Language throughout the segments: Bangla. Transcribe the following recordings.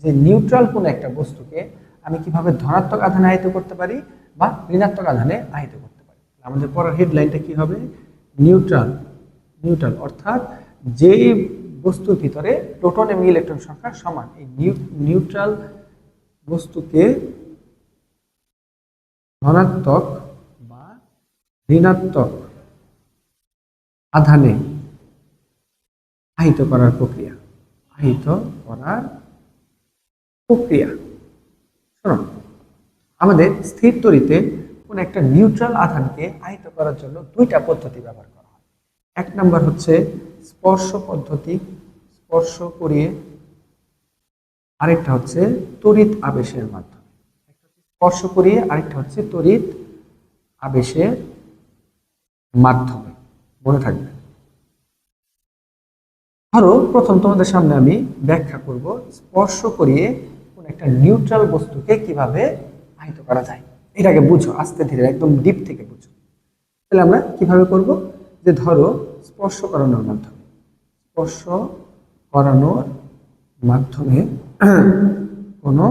যে নিউট্রাল কোন একটা বস্তুকে আমি কীভাবে ধনাত্মক আধানে আহিত করতে পারি বা ঋণাত্মক আধানে আহিত করতে পারি? আমাদের পরের হেডলাইনটা কি হবে? নিউট্রাল নিউট্রাল অর্থাৎ যেই বস্তুর ভিতরে প্রোটন এবং ইলেকট্রন সংখ্যা সমান, এই নিউট্রাল বস্তুকে ধনাত্মক বা ঋণাত্মক আধানে আহিত করার প্রক্রিয়া, আহিত করার প্রক্রিয়া। শোনো, আমাদের স্থির তরিতে কোন একটা নিউট্রাল আধানকে আহিত করার জন্য দুইটা পদ্ধতি ব্যবহার করা হয়। এক নম্বর হচ্ছে স্পর্শ পদ্ধতি, স্পর্শ করিয়ে আরেকটা হচ্ছে তড়িৎ আবেশের মাধ্যমে। স্পর্শ করিয়ে আরেকটা হচ্ছে তড়িৎ আবেশের মাধ্যমে। মনে থাকবে? ধরো, প্রথম তোমাদের সামনে আমি ব্যাখ্যা করব, স্পর্শ করিয়ে একটা নিউট্রাল বস্তুকে কীভাবে আহিত করা যায়? এটাকে বুঝো, আস্তে ধীরে, একদম ডিপ থেকে বুঝো। তাহলে আমরা কীভাবে করব? যে ধরো, স্পর্শ করানোর মাধ্যমে। স্পর্শ করানোর মাধ্যমে কোনো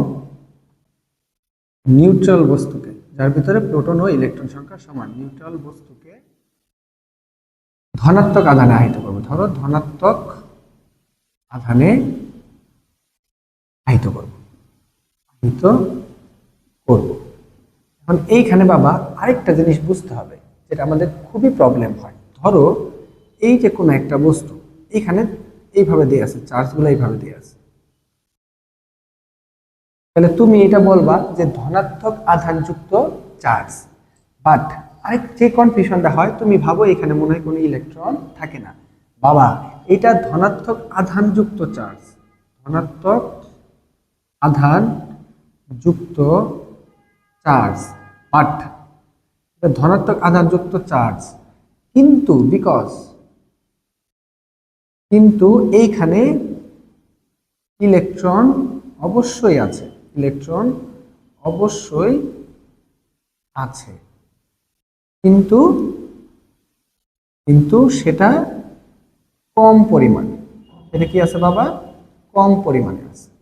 নিউট্রাল বস্তুকে, যার ভিতরে প্রোটন ও ইলেকট্রন সংখ্যা সমান নিউট্রাল বস্তুকে ধনাত্মক আধানে আহিত করব। ধরো, ধনাত্মক আধানে আহিত করব। আহিত করব। এখন এইখানে বাবা আরেকটা জিনিস বুঝতে হবে, যেটা আমাদের খুবই প্রবলেম হয়। ধরো, এই যে কোনো একটা বস্তু, এইখানে এইভাবে দিয়ে আছে চার্জগুলো এইভাবে দিয়ে আছে। তাহলে তুমি এটা বলবা যে ধনাত্মক আধানযুক্ত চার্জ বাট আরেক যে কনফিউশনটা হয়, তুমি ভাবো এখানে মনে হয় কোনো ইলেকট্রন থাকে না। বাবা, এটা ধনাত্মক আধানযুক্ত চার্জ ধনাত্মক আধান যুক্ত চার্জ, বাট ধনাত্মক আধানযুক্ত চার্জ। কিন্তু বিকজ কিন্তু এইখানে ইলেকট্রন অবশ্যই আছে, ইলেকট্রন অবশ্যই আছে। কিন্তু কিন্তু সেটা কম পরিমাণে। এটা কি আছে বাবা? কম পরিমাণে আছে।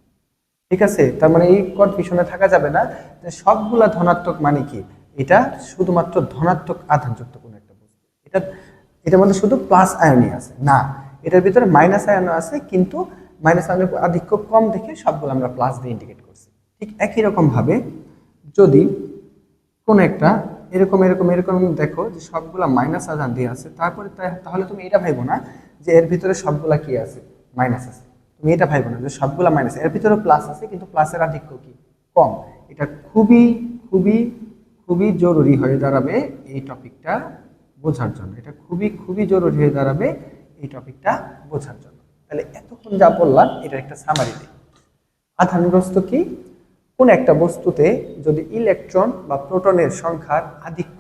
ঠিক আছে? তার মানে এই কনফিউশনে থাকা যাবে না যে সবগুলা ধনাত্মক মানে কি? এটা শুধুমাত্র ধনাত্মক আধানযুক্ত কোনো একটা বস্তু। এটা, এটার মধ্যে শুধু প্লাস আয়নই আছে। না, এটার ভিতরে মাইনাস আয়নও আছে, কিন্তু মাইনাস আয়নের আধিক্য কম দেখে সবগুলো আমরা প্লাস দিয়ে ইন্ডিকেট করছি। ঠিক একই রকম ভাবে যদি কোন একটা এরকম এরকম এরকম দেখো যে সবগুলা মাইনাস আধান দিয়ে আছে, তারপরে তাহলে তুমি এটা ভাইবো না যে এর ভিতরে সবগুলা কি আছে? মাইনাস আছে। এটা ভাইবো না সবগুলা মাইনাস এর ভিতরে প্লাস আছে, কিন্তু প্লাসের আধিক্য কি? কম। এটা খুবই খুবই খুবই জরুরি হয়ে দাঁড়াবে এই টপিকটা বোঝার জন্য। এটা খুবই খুবই জরুরি হয়ে দাঁড়াবে এই টপিকটা বোঝার জন্য। তাহলে এতক্ষণ যা বললাম এটা একটা সামারি দিই। আধানগ্রস্ত কি? কোন একটা বস্তুতে যদি ইলেকট্রন বা প্রোটনের সংখ্যার আধিক্য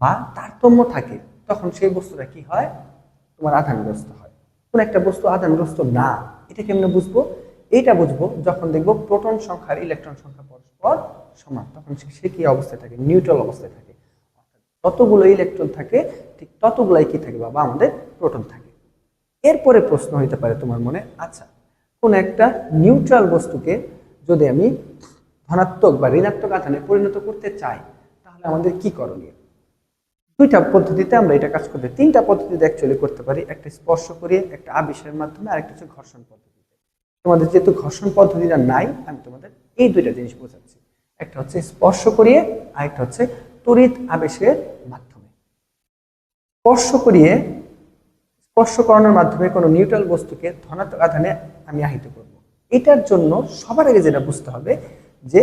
বা তারতম্য থাকে, তখন সেই বস্তুটা কি হয়? তোমার আধানগ্রস্ত হয়। কোন একটা বস্তু আধানগ্রস্ত না এটা কেমনে বুঝব? এইটা বুঝব যখন দেখব প্রোটন সংখ্যার ইলেকট্রন সংখ্যা পরস্পর সমান, তখন সে- কি অবস্থায় থাকে? নিউট্রাল অবস্থায় থাকে। যতগুলো ইলেকট্রন থাকে, ঠিক ততগুলাই কি থাকে বাবা? আমাদের প্রোটন থাকে। এরপরে প্রশ্ন হইতে পারে তোমার মনে আচ্ছা কোন একটা নিউট্রাল বস্তুকে যদি আমি ধনাত্মক বা ঋণাত্মক আধানে পরিণত করতে চাই, তাহলে আমাদের কি করণীয়? দুইটা পদ্ধতিতে আমরা এটা কাজ করতে তিনটা পদ্ধতিতে অ্যাকচুয়ালি করতে পারি। একটা স্পর্শ করিয়ে, একটা আবিষের মাধ্যমে, আরেকটা হচ্ছে ঘর্ষণ পদ্ধতিতে। তোমাদের যেহেতু ঘর্ষণ পদ্ধতিটা নাই, আমি তোমাদের এই দুইটা জিনিস বোঝাচ্ছি। একটা হচ্ছে স্পর্শ করিয়ে, আরেকটা হচ্ছে তড়িৎ আবেশের মাধ্যমে। স্পর্শ করিয়ে, স্পর্শ করানোর মাধ্যমে কোনো নিউট্রাল বস্তুকে ধনাত্মক আধানে আমি আহিত করব। এটার জন্য সবার আগে যেটা বুঝতে হবে যে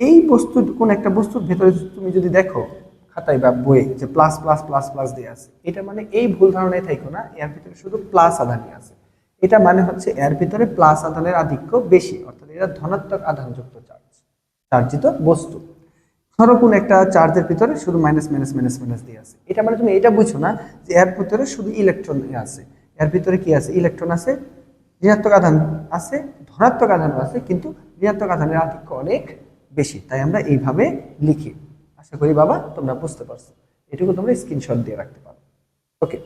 এই বস্তু কোন একটা বস্তুর ভেতরে তুমি যদি দেখো খাতায় বা বইয়ে যে প্লাস প্লাস প্লাস প্লাস দিয়ে আছে, এটা মানে এই ভুল ধারণায় থাইকো না, এর ভিতরে শুধু প্লাস আধানই আছে। এটা মানে হচ্ছে এর ভিতরে প্লাস আধানের আধিক্য বেশি, অর্থাৎ এটা ধনাত্মক আধানযুক্ত চার্জ চার্জিত বস্তু। ধরো কোন একটা চার্জের ভিতরে শুধু মাইনাস মাইনাস মাইনাস মাইনাস দিয়ে আছে। এটা মানে তুমি এটা বুঝো না যে এর ভিতরে শুধু ইলেকট্রন আছে। এর ভিতরে কি আছে? ইলেকট্রন আছে, ঋণাত্মক আধান আছে, ধনাত্মক আধান আছে, কিন্তু ঋণাত্মক আধানের আধিক্য অনেক বেশি, তাই আমরা এইভাবে লিখি। আশা করি বাবা, তোমরা বুঝতে পারছ। এটুকু তোমরা স্ক্রিনশট দিয়ে রাখতে পারো। ওকে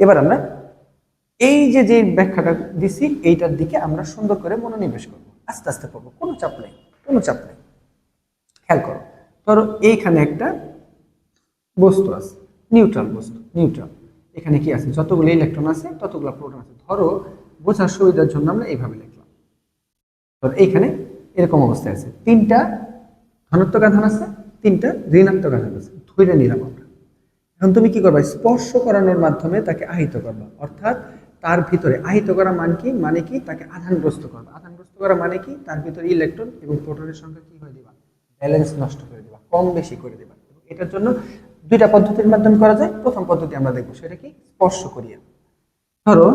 এবার আমরা এই যে যে ব্যাখ্যাটা দিছি, এইটার দিকে আমরা সুন্দর করে মনোনিবেশ করব। আস্তে আস্তে পড়ব কোনো চাপ নেই, কোনো চাপ নেই। খেয়াল করো, ধরো এইখানে একটা বস্তু আছে নিউট্রাল বস্তু নিউট্রাল এখানে কি আছে? যতগুলো ইলেকট্রন আছে, ততগুলো প্রোটন আছে। ধরো, বোঝার সুবিধার জন্য আমরা এইভাবে লিখলাম। ধরো এইখানে এরকম অবস্থায় আছে। তিনটা ধনাত্মক আধান আছে তিনটা ঋণাত্মক আধান আছে ধরে নিলাম আমরা। এখন তুমি কি করবা? স্পর্শ করানোর মাধ্যমে তাকে আহিত করবা। অর্থাৎ তার ভিতরে আহিত করা মান কি? মানে কি? তাকে আধানগ্রস্ত করবা। আধানগ্রস্ত করা মানে কি? তার ভিতরে ইলেকট্রন এবং প্রোটনের সংখ্যা কি হয়ে দিবা? ব্যালেন্স নষ্ট করে দিবা, কম বেশি করে দিবা। এটার জন্য দুইটা পদ্ধতির মাধ্যমে করা যায়। প্রথম পদ্ধতি আমরা দেখব, সেটা কি? স্পর্শ করিয়ে। ধরো,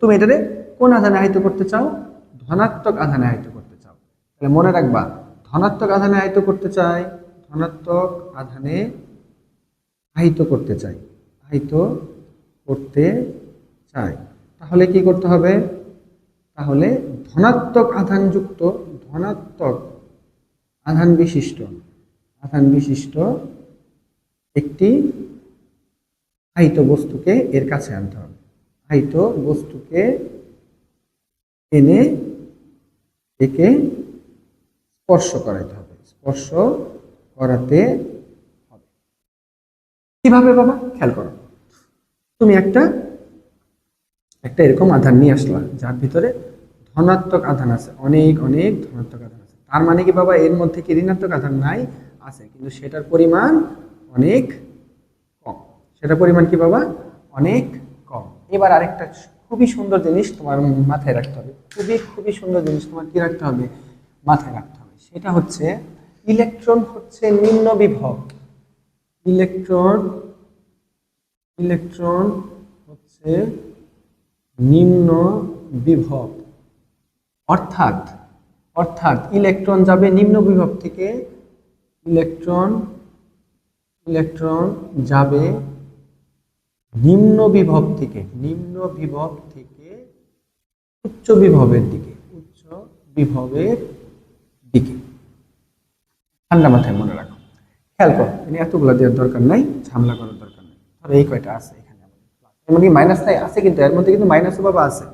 তুমি এটারে কোন আধানে আহিত করতে চাও? ধনাত্মক আধানে আহিত করতে চাও। তাহলে মনে রাখবা, ধনাত্মক আধানে আহিত করতে চাই ধনাত্মক আধানে আহিত করতে চাই, আহিত করতে চাই। তাহলে কি করতে হবে? তাহলে ধনাত্মক আধানযুক্ত, ধনাত্মক আধান বিশিষ্ট আধান বিশিষ্ট একটি আহিত বস্তুকে এর কাছে আনতে হবে। আহিত বস্তুকে এনে একে স্পর্শ করাইতে হবে। স্পর্শ করাতে হবে। কীভাবে বাবা? খেয়াল করো। তুমি একটা একটা এরকম আধান নিয়ে আসলা, যার ভিতরে ধনাত্মক আধান আছে, অনেক অনেক ধনাত্মক আধান আছে। তার মানে কি বাবা? এর মধ্যে কি ঋণাত্মক আধান নাই? আছে, কিন্তু সেটার পরিমাণ অনেক কম। সেটার পরিমাণ কি বাবা? অনেক কম। এবার আরেকটা খুবই সুন্দর জিনিস তোমার মাথায় রাখতে হবে। খুবই খুবই সুন্দর জিনিস তোমার কি রাখতে হবে? মাথায় রাখতে হবে। সেটা হচ্ছে ইলেকট্রন হচ্ছে নিম্ন বিভব। ইলেকট্রন ইলেকট্রন হচ্ছে নিম্ন বিভব। অর্থাৎ অর্থাৎ ইলেকট্রন যাবে নিম্ন বিভব থেকে, ইলেকট্রন ইলেকট্রন যাবে নিম্ন বিভব থেকে, নিম্ন বিভব থেকে উচ্চ বিভবের দিকে, উচ্চ বিভবের দিকে। ঠান্ডা মাথায় মনে রাখো। খেয়াল করো এনে এতগুলো দেওয়ার দরকার নাই, ঝামেলা করার দরকার নেই। ধরো এই কয়টা আছে এখানে এর মাইনাস নাই, আছে কিন্তু, এর মধ্যে কিন্তু মাইনাস বাবা আছে।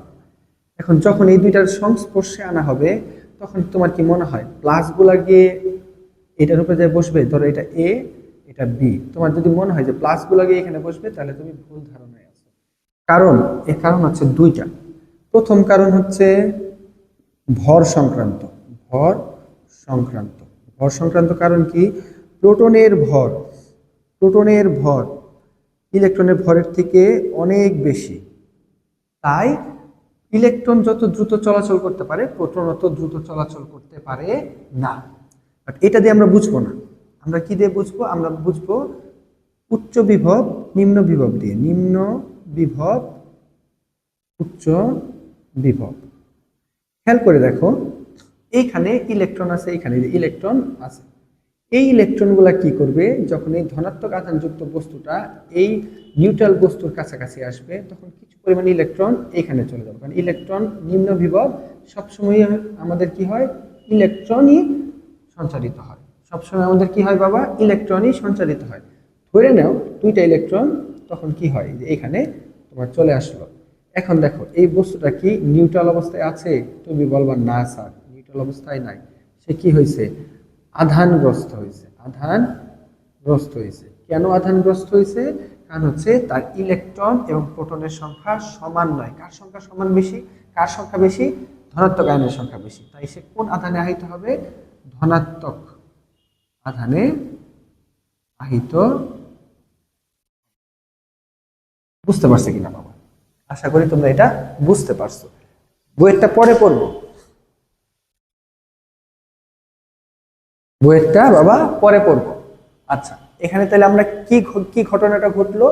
এখন যখন এই দুইটার সংস্পর্শে আনা হবে, তখন তোমার কি মনে হয়? প্লাসগুলা গিয়ে এটার উপরে যে বসবে, ধরো এটা এ এটা বি তোমার যদি মনে হয় যে প্লাসগুলো গিয়ে এখানে বসবে, তাহলে তুমি ভুল ধারণায় আছো। কারণ, এর কারণ হচ্ছে দুইটা। প্রথম কারণ হচ্ছে ভর সংক্রান্ত ভর সংক্রান্ত। ভর সংক্রান্ত কারণ কি? প্রোটনের ভর প্রোটনের ভর ইলেকট্রনের ভরের থেকে অনেক বেশি। তাই ইলেকট্রন যত দ্রুত চলাচল করতে পারে, প্রোটন অত দ্রুত চলাচল করতে পারে না। বাট এটা দিয়ে আমরা বুঝব না। আমরা কি দিয়ে বুঝব? আমরা বুঝব উচ্চ বিভব, নিম্ন বিভব দিয়ে। নিম্ন বিভব, উচ্চ বিভব। খেয়াল করে দেখো এইখানে ইলেকট্রন আছে, এইখানে ইলেকট্রন আছে। এই ইলেকট্রনগুলা কি করবে? যখন এই ধনাত্মক আধানযুক্ত বস্তুটা এই নিউট্রাল বস্তুর কাছাকাছি আসবে, তখন কিছু পরিমাণ ইলেকট্রন এখানে চলে যাবে। কারণ ইলেকট্রন নিম্ন বিভব, সবসময় আমাদের কি হয়? ইলেকট্রনই সঞ্চারিত হয়। সবসময় আমাদের কি হয় বাবা? ইলেকট্রনই সঞ্চারিত হয়। ধরে নাও, দুইটা ইলেকট্রন তখন কি হয়? যে এখানে তোমার চলে আসলো। এখন দেখো, এই বস্তুটা কি নিউট্রাল অবস্থায় আছে? তুমি বলবা, না, স্যার। নিউট্রাল অবস্থায় নাই। সে কি হয়েছে? আধানগ্রস্ত হয়েছে। আধানগ্রস্ত হয়েছে। কেন আধানগ্রস্ত হয়েছে? কারণ হচ্ছে তার ইলেকট্রন এবং প্রোটনের সংখ্যা সমান নয়। কার সংখ্যা সমান বেশি? কার সংখ্যা বেশি? ধনাত্মক আয়নের সংখ্যা বেশি। তাই সে কোন আধানে আহিত হবে? ধনাত্মক আধানে আহিত বুঝতে পারছে কিনা বাবা? আশা করি তোমরা এটা বুঝতে পারছ। বইয়েরটা পরে পড়ব। বইয়েরটা বাবা পরে পড়ব। আচ্ছা এখানে তাহলে আমরা কি কি ঘটনাটা ঘটলো?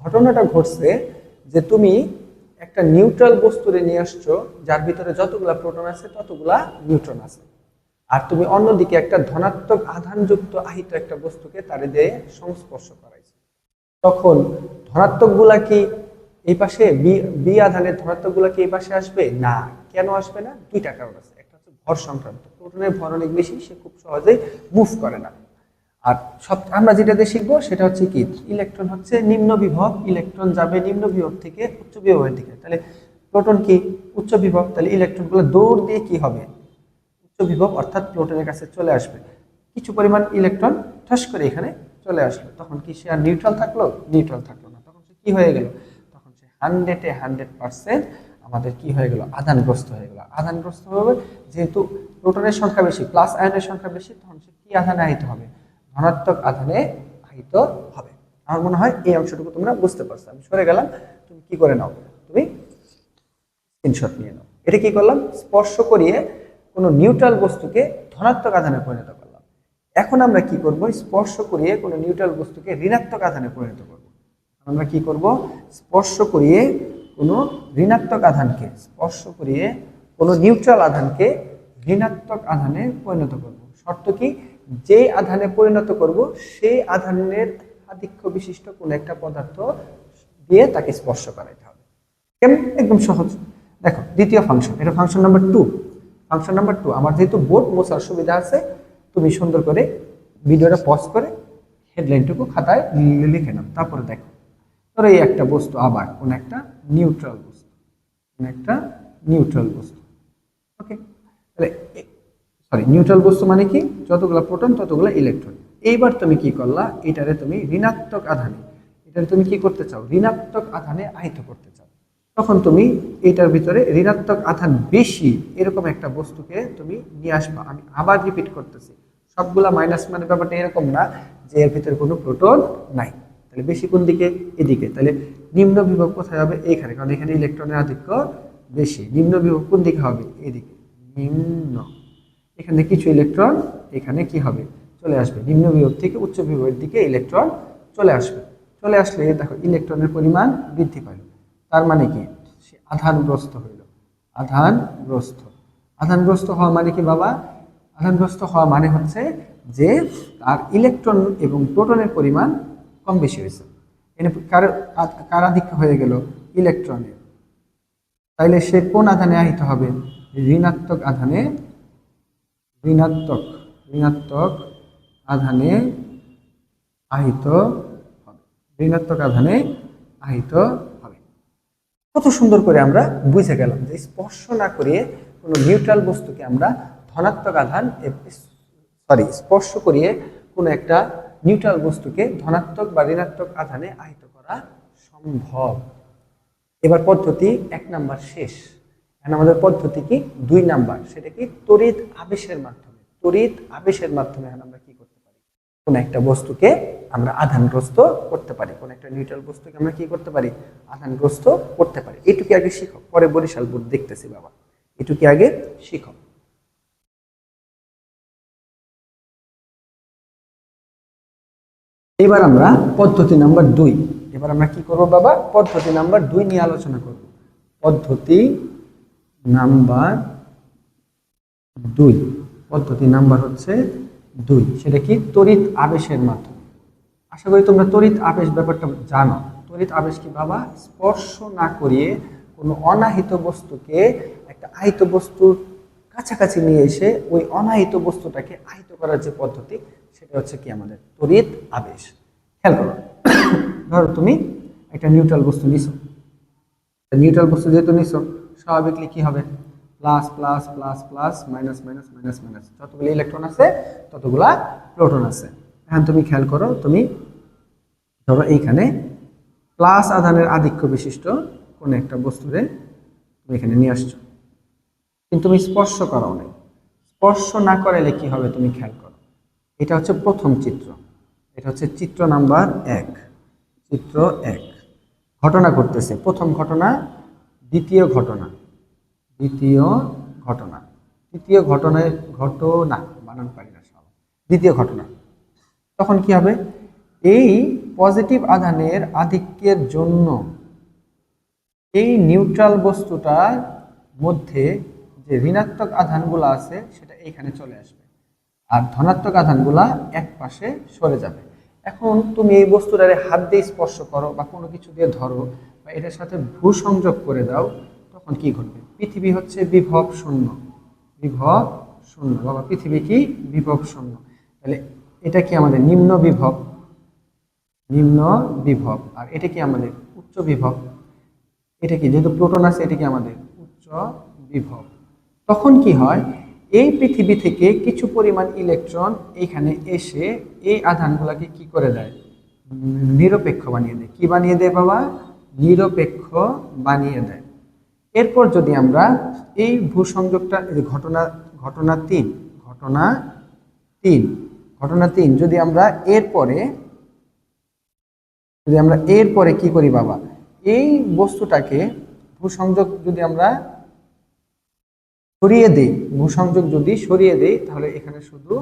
ঘটনাটা ঘটছে যে তুমি একটা নিউট্রাল বস্তুরে নিয়ে আসছো, যার ভিতরে যতগুলা প্রোটন আছে, ততগুলা নিউট্রন আছে। আর তুমি অন্যদিকে একটা ধনাত্মক আধানযুক্ত আহিত একটা বস্তুকে তারে দিয়ে সংস্পর্শ করাইছো। তখন ধনাত্মকগুলা কি এই পাশে, বি বি আধানের ধনাত্মকগুলা কি এই পাশে আসবে? না, কেন আসবে না? দুইটা কারণ আছে। একটা হচ্ছে ভর সংক্রান্ত। প্রোটনের ভর অনেক বেশি, সে খুব সহজেই মুভ করে না। আর সব, আমরা যেটাতে শিখব সেটা হচ্ছে কি ইলেকট্রন হচ্ছে নিম্ন বিভব ইলেকট্রন যাবে নিম্ন বিভব থেকে উচ্চ বিভবের দিকে। তাহলে প্রোটন কি? উচ্চ বিভব। তাহলে ইলেকট্রনগুলো দৌড় দিয়ে কি হবে? উচ্চ বিভব অর্থাৎ প্লুটোনের কাছে চলে আসবে। কিছু পরিমাণ ইলেকট্রন ঠাস করে এখানে চলে আসলো। তখন কি সে আর নিউট্রাল থাকল? নিউট্রাল থাকল না। তখন সে কি হয়ে গেল? তখন সে হান্ড্রেডে হান্ড্রেড পার্সেন্ট আমাদের কি হয়ে গেল? আধানগ্রস্ত হয়ে গেল। আধানগ্রস্ত হবে যেহেতু প্রোটনের সংখ্যা বেশি প্লাস আয়নের সংখ্যা বেশি, তখন সে কি আধানে আহিত হবে? ধনাত্মক আধানে আহিত হবে। আমার মনে হয় এই অংশটুকু তোমরা বুঝতে পারছ। আমি সরে গেলাম। তুমি কি করে নাও? তুমি স্ক্রিনশট নিয়ে নাও। এটা কি করলাম? স্পর্শ করিয়ে কোনো নিউট্রাল বস্তুকে ধনাত্মক আধানে পরিণত করলাম। এখন আমরা কি করব? স্পর্শ করিয়ে কোনো নিউট্রাল বস্তুকে ঋণাত্মক আধানে পরিণত করব। আমরা কি করব? স্পর্শ করিয়ে কোনো ঋণাত্মক আধানকে স্পর্শ করিয়ে কোনো নিউট্রাল আধানকে ঋণাত্মক আধানে পরিণত করব। শর্ত কি? যে আধানে পরিণত করব সেই আধানের আধিক্য বিশিষ্ট কোনো একটা পদার্থ দিয়ে তাকে স্পর্শ করাইতে হবে। কেমন একদম সহজ। দেখো, দ্বিতীয় ফাংশন এটা function number two function number two আমার যেহেতু বোর্ড মোছার সুবিধা আছে, তুমি সুন্দর করে ভিডিওটা পজ করে হেডলাইনটুকু খাতায় লিখে নাও। তারপরে দেখো। ধরো এই একটা বস্তু আবার, কোন একটা নিউট্রাল বস্তু, কোন একটা নিউট্রাল বস্তু। ওকে তাহলে সরি নিউট্রাল বস্তু মানে কি? যতগুলো প্রোটন ততগুলো ইলেকট্রন এইবার তুমি কি করলা? এটারে তুমি ঋণাত্মক আধানে, এটারে তুমি কি করতে চাও? ঋণাত্মক আধানে আহিত করতে চাও। তখন তুমি এটার ভিতরে ঋণাত্মক আধান বেশি এরকম একটা বস্তুকে তুমি নিয়ে আসবা। আমি আবার রিপিট করতেছি। সবগুলা মাইনাস মানে ব্যাপারটা এরকম না যে এর ভিতরে কোনো প্রোটন নাই। তাহলে বেশি কোন দিকে? এদিকে। তাহলে নিম্ন বিভব কোথায় হবে? এইখানে। কারণ এখানে ইলেকট্রনের আধিক্য বেশি। নিম্ন বিভব কোন দিকে হবে? এদিকে। নিম্ন। এখানে কিছু ইলেকট্রন এখানে কি হবে? চলে আসবে। নিম্ন বিভব থেকে উচ্চ বিভবের দিকে ইলেকট্রন চলে আসবে। চলে আসলে দেখো ইলেকট্রনের পরিমাণ বৃদ্ধি পাইল। তার মানে কি? সে আধানগ্রস্ত হইল। আধানগ্রস্ত। আধানগ্রস্ত হওয়া মানে কি বাবা? আধানগ্রস্ত হওয়া মানে হচ্ছে যে তার ইলেকট্রন এবং প্রোটনের পরিমাণ কম বেশি হয়েছে। এনে কার কার আধিক্য হয়ে গেল? ইলেকট্রনের তাইলে সে কোন আধানে আহিত হবে? ঋণাত্মক আধানে ঋণাত্মক ঋণাত্মক আধানে আহিত হবে। ঋণাত্মক আধানে আহিত হবে। কত সুন্দর করে আমরা বুঝে গেলাম যে স্পর্শ না করিয়ে কোনো নিউট্রাল বস্তুকে আমরা ধনাত্মক আধান সরি স্পর্শ করিয়ে কোনো একটা নিউট্রাল বস্তুকে ধনাত্মক বা ঋণাত্মক আধানে আহিত করা সম্ভব। এবার পদ্ধতি এক নাম্বার শেষ। এখন আমাদের পদ্ধতি কি? দুই নাম্বার। সেটা কি? তড়িৎ আবেশের মাধ্যমে। তড়িৎ আবেশের মাধ্যমে এখন আমরা কি করতে পারি? কোন একটা বস্তুকে আমরা আধানগ্রস্ত করতে পারি। কোন একটা নিউট্রাল বস্তুকে আমরা কি করতে পারি? আধানগ্রস্ত করতে পারি। এটুকু আগে শিখো পরে বরিশাল বোর্ড দেখতেছি বাবা। এটুকু আগে শিখো এবার আমরা পদ্ধতি নাম্বার দুই। এবার আমরা কি করব বাবা? পদ্ধতি নাম্বার দুই নিয়ে আলোচনা করব। পদ্ধতি নাম্বার দুই। পদ্ধতি নাম্বার হচ্ছে দুই। সেটা কি? তড়িৎ আবেশের মাধ্যমে। আশা করি তোমরা তড়িৎ আবেশ ব্যাপারটা জানো। তড়িৎ আবেশ কি বাবা? স্পর্শ না করিয়ে কোনো অনাহিত বস্তুকে একটা আহিত বস্তুর কাছাকাছি নিয়ে এসে ওই অনাহিত বস্তুটাকে আহিত করার যে পদ্ধতি সেটা হচ্ছে কি আমাদের তড়িৎ আবেশ। খেয়াল করো, ধরো তুমি একটা নিউট্রাল বস্তু নিছো। নিউট্রাল বস্তু যেহেতু নিছো, স্বাভাবিকলি কি হবে? Plus plus plus plus minus minus minus minus যতগুলো ইলেকট্রন আছে, ততগুলা প্রোটন আছে। এখন তুমি খেয়াল করো, তুমি ধরো এইখানে প্লাস আধানের আধিক্য বিশিষ্ট কোন একটা বস্তুরে তুমি এখানে নিয়ে আসছো। কিন্তু তুমি স্পর্শ করো নাই। স্পর্শ না করাইলে কি হবে তুমি খেয়াল করো। এটা হচ্ছে প্রথম চিত্র। এটা হচ্ছে চিত্র নাম্বার এক। চিত্র এক। ঘটনা ঘটতেছে। প্রথম ঘটনা, দ্বিতীয় ঘটনা। দ্বিতীয় ঘটনা। তৃতীয় ঘটনায় ঘটনা। বানান পারি না সব। দ্বিতীয় ঘটনা। তখন কি হবে? এই পজিটিভ আধানের আধিক্যের জন্য এই নিউট্রাল বস্তুটার মধ্যে যে ঋণাত্মক আধানগুলো আছে, সেটা এইখানে চলে আসবে। আর ধনাত্মক আধানগুলা এক পাশে সরে যাবে। এখন তুমি এই বস্তুটারে হাত দিয়ে স্পর্শ করো বা কোনো কিছু দিয়ে ধরো বা এটার সাথে ভূ সংযোগ করে দাও, তখন কি ঘটবে? পৃথিবী হচ্ছে বিভব শূন্য। বিভব শূন্য। বাবা, পৃথিবী কি? বিভব শূন্য। তাহলে এটা কি আমাদের নিম্ন বিভব? নিম্ন বিভব। আর এটা কি আমাদের উচ্চ বিভব? এটা কি? যেহেতু প্রোটন আছে, এটা কি আমাদের উচ্চ বিভব? তখন কি হয়? এই পৃথিবী থেকে কিছু পরিমাণ ইলেকট্রন এখানে এসে এই আধানগুলোকে কি করে দেয়? নিরপেক্ষ বানিয়ে দেয়। কি বানিয়ে দেয় বাবা? নিরপেক্ষ বানিয়ে দেয়। এরপর যদি আমরা এই ভূসংযোগটা ঘটনা ঘটনা তিন ঘটনা তিন ঘটনা তিন, যদি আমরা এরপরে, যদি আমরা এরপরে কি করি বাবা? এই বস্তুটাকে ভূসংযোগ যদি আমরা সরিয়ে দেই। ভূসংযোগ যদি সরিয়ে দেই, তাহলে এখানে শুধু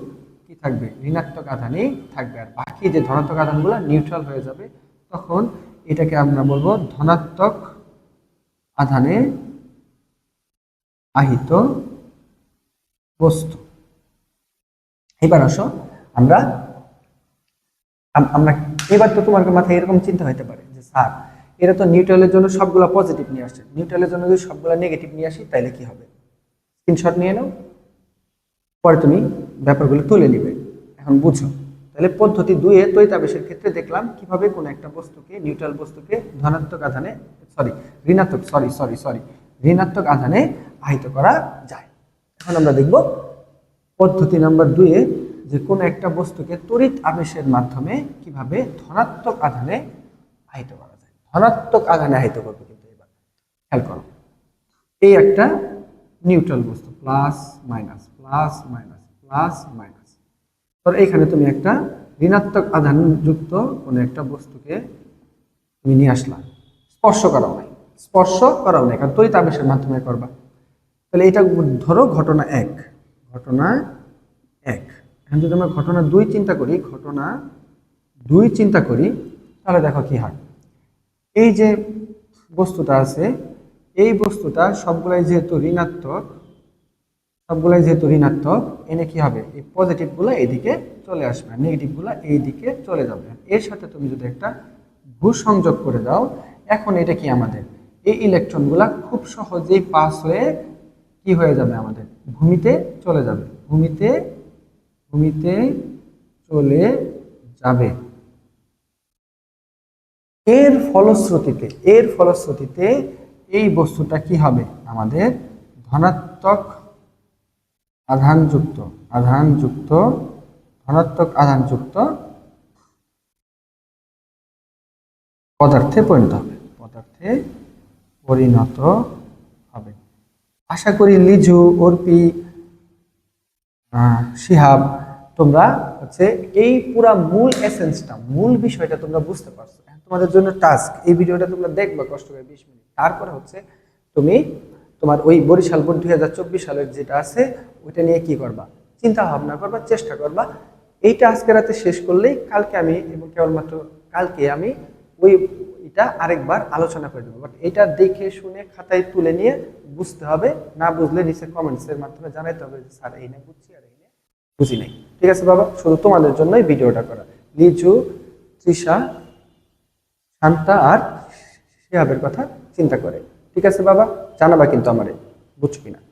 কি থাকবে? ঋণাত্মক আধানই থাকবে। আর বাকি যে ধনাত্মক আধানগুলো নিউট্রাল হয়ে যাবে, তখন এটাকে আমরা বলব ধনাত্মক আধানে আহিত বস্তু। এবার আসো, আমরা আমরা, এবার তো তোমার মাথায় এরকম চিন্তা হতে পারে যে, স্যার, এরা তো নিউট্রালের জন্য সবগুলো পজিটিভ নিয়ে আসছে। নিউট্রালের জন্য যদি সবগুলো নেগেটিভ নিয়ে আসি তাহলে কি হবে? স্ক্রিনশট নিয়ে নাও। পরে তুমি ব্যাপারগুলো তুলে নিবে। এখন বুঝো। তাহলে পদ্ধতি দুয়ে তৈতাবেশের ক্ষেত্রে দেখলাম কীভাবে কোনো একটা বস্তুকে নিউট্রাল বস্তুকে ধনাত্মক আধানে সরি ঋণাত্মক সরি সরি সরি ঋণাত্মক আধানে আহিত করা যায়। এখন আমরা দেখব পদ্ধতি নাম্বার দুয়ে যে কোনো একটা বস্তুকে তড়িৎ আবেশের মাধ্যমে কীভাবে ধনাত্মক আধানে আহিত করা যায়। ধনাত্মক আধানে আহিত করব কিন্তু এবার। খেয়াল করো। এই একটা নিউট্রাল বস্তু, plus, minus plus minus plus, minus. ধর এখানে তুমি একটা ঋণাত্মক আধানযুক্ত কোনো একটা বস্তুকে তুমি নিয়ে আসলা। স্পর্শ করাও নাই। স্পর্শ করাও নাই, কারণ তড়িৎ আবেশের মাধ্যমে করবা। তাহলে এটা ধরো ঘটনা এক। ঘটনা এক। এখন যদি আমরা ঘটনা দুই চিন্তা করি, ঘটনা দুই চিন্তা করি, তাহলে দেখো কি হয়। এই যে বস্তুটা আছে এই বস্তুটা সবগুলাই যেহেতু ঋণাত্মক, সবগুলাই যেহেতু ঋণাত্মক, এনে কি হবে? এই পজিটিভগুলো এইদিকে চলে আসবে আর নেগেটিভগুলো এইদিকে চলে যাবে। এর সাথে তুমি যদি একটা ভূ সংযোগ করে দাও, এখন এটা কি আমাদের? এই ইলেকট্রনগুলা খুব সহজেই পাস হয়ে কি হয়ে যাবে আমাদের? ভূমিতে চলে যাবে। ভূমিতে ভূমিতে চলে যাবে। এর ফলশ্রুতিতে এর ফলশ্রুতিতে এই বস্তুটা কি হবে? আমাদের ধনাত্মক আধানযুক্ত আধানযুক্ত, ধনাত্মক আধানযুক্ত পদার্থে পরিণত হবে। পদার্থে পরিণত হবে। আশা করি লিজু, অর্পি শিহাব, তোমরা হচ্ছে এই পুরা মূল এসেন্সটা মূল বিষয়টা তোমরা বুঝতে পারছ। তোমাদের জন্য টাস্ক এই ভিডিওটা তোমরা দেখবে কষ্ট করে বিশ মিনিট। তারপরে হচ্ছে তুমি তোমার ওই বরিশাল বোর্ড দুই হাজার চব্বিশ সালের যেটা আছে, ওইটা নিয়ে কি করবা? চিন্তা ভাবনা করবা, চেষ্টা করবা। এইটা আজকে রাতে শেষ করলেই কালকে আমি এবং কেবলমাত্র কালকে আমি ওই এটা আরেকবার আলোচনা করে দেবো। বাট এটা দেখে, শুনে, খাতায় তুলে নিয়ে বুঝতে হবে। না বুঝলে নিচে কমেন্টসের মাধ্যমে জানাইতে হবে যে, স্যার, এই নিয়ে বুঝছি আর এই নিয়ে বুঝি নাই। ঠিক আছে বাবা, শুধু তোমাদের জন্যই ভিডিওটা করা। লিজু, তৃষা, শান্তা আর শিহাবের কথা চিন্তা করে। ঠিক আছে বাবা? জানাবা কিন্তু আমারে। বুঝছ কিনা?